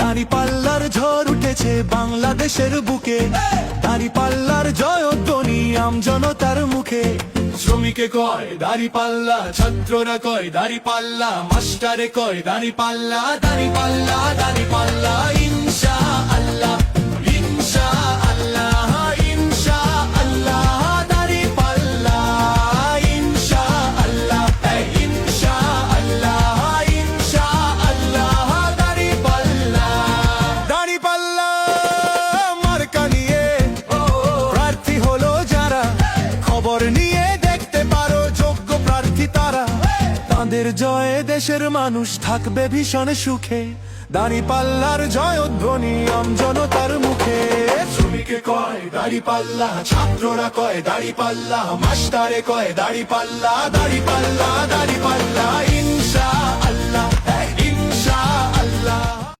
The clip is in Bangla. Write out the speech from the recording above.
দাড়ি পাল্লার ঝড় উঠেছে বাংলাদেশের বুকে। দাঁড়ি পাল্লার জয় জয়ধ্বনি আম জনতার মুখে। শ্রমিকে কয়, দাড়ি পাল্লা, ছাত্ররা কয়, দাড়ি পাল্লা, মাস্টারে কয়, দাড়ি পাল্লা, দাঁড়ি পাল্লা, দাড়ি তাদের জয়ে দেশের মানুষ থাকবে ভীষণ সুখে। দাড়ি পাল্লার জয় ধ্বনি জনতার মুখে। শ্রমিকে কয়, দাড়ি পাল্লা। ছাত্ররা কয়, দাড়ি পাল্লা। মাস্টারে কয়, দাড়ি পাল্লা। দাড়ি পাল্লা